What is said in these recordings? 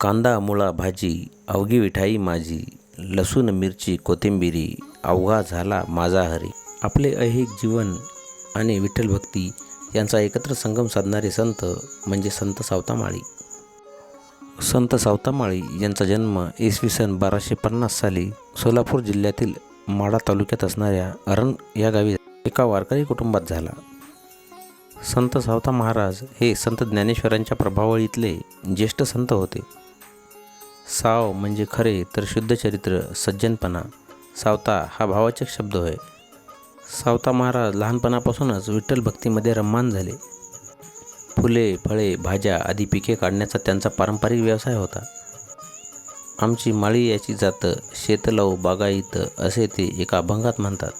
कांदा मुळा भाजी अवघी विठाई माझी लसूण मिरची कोथिंबिरी अवघा झाला माझा हरी. आपले ऐहिक जीवन आणि विठ्ठल भक्ती यांचा एकत्र संगम साधणारे संत म्हणजे संत सावतामाळी. संत सावतामाळी यांचा जन्म इसवी सन बाराशे पन्नास साली सोलापूर जिल्ह्यातील माढा तालुक्यात असणाऱ्या अरण या गावी एका वारकरी कुटुंबात झाला. संत सावता महाराज हे संत ज्ञानेश्वरांच्या प्रभावळीतले ज्येष्ठ संत होते. साव म्हणजे खरे तर शुद्ध चरित्र सज्जनपणा. सावता हा भावाचक शब्द होय. सावता महाराज लहानपणापासूनच विठ्ठल भक्तीमध्ये रम्मान झाले. फुले फळे भाज्या आदी पिके काढण्याचा त्यांचा पारंपरिक व्यवसाय होता. आमची माळी याची जात शेतलव बागायत असे ते एका अभंगात म्हणतात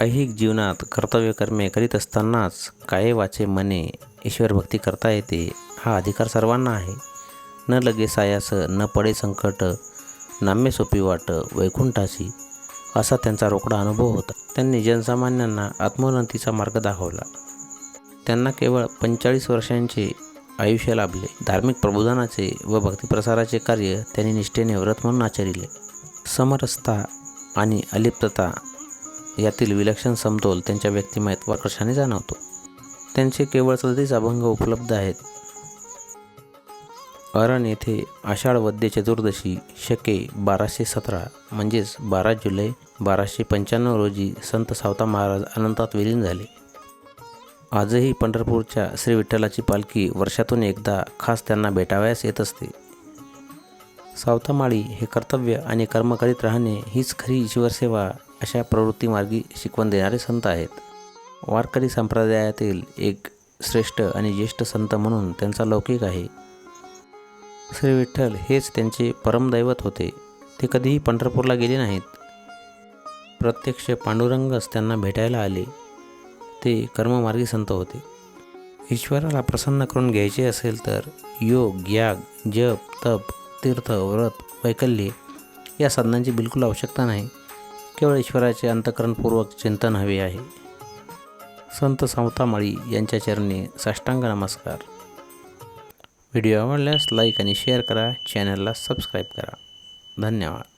ऐहिक जीवनात कर्तव्य कर्मे करीत असतानाच काये वाचे मने ईश्वरभक्ती करता येते हा अधिकार सर्वांना आहे. न लगे सायास न पडे संकट नाम्य सोपी वाट वैकुंठाशी असा त्यांचा रोकडा अनुभव होता. त्यांनी जनसामान्यांना आत्मोन्नतीचा मार्ग दाखवला. त्यांना केवळ पंचेचाळीस वर्षांचे आयुष्य लाभले. धार्मिक प्रबोधनाचे व भक्तिप्रसाराचे कार्य त्यांनी निष्ठेने व्रत म्हणून आचरिले. समरसता आणि अलिप्तता यातील विलक्षण समतोल त्यांच्या व्यक्तिमत्वाकर्षाने जाणवतो. त्यांचे केवळ चौतीस अभंग उपलब्ध आहेत. कारण येथे आषाढ वद्य चतुर्दशी शके बाराशे सतरा म्हणजेच बारा जुलै बाराशे पंच्याण्णव रोजी संत सावता महाराज अनंतात विलीन झाले. आजही पंढरपूरच्या श्री विठ्ठलाची पालखी वर्षातून एकदा खास त्यांना भेटावयास येत असते. सावतामाळी हे कर्तव्य आणि कर्म करीत राहणे हीच खरी ईश्वरसेवा अशा प्रवृत्तीमार्गी शिकवण देणारे संत आहेत. वारकरी संप्रदायातील एक श्रेष्ठ आणि ज्येष्ठ संत म्हणून त्यांचा लौकिक आहे. श्री विठ्ठल हेच त्यांचे परमदैवत होते. ते कधीही पंढरपूरला गेले नाहीत. प्रत्यक्ष पांडुरंगच त्यांना भेटायला आले. ते कर्ममार्गी संत होते. ईश्वराला प्रसन्न करून घ्यायचे असेल तर योग याग जप तप तीर्थ व्रत वैकल्य या साधनांची बिलकुल आवश्यकता नाही. केवळ ईश्वराचे अंतकरणपूर्वक चिंतन हवे आहे. संत सावतामाळी यांच्या चरणी साष्टांग नमस्कार. व्हिडिओ आवडल्यास लाईक आणि शेअर करा. चॅनलला सबस्क्राईब करा. धन्यवाद.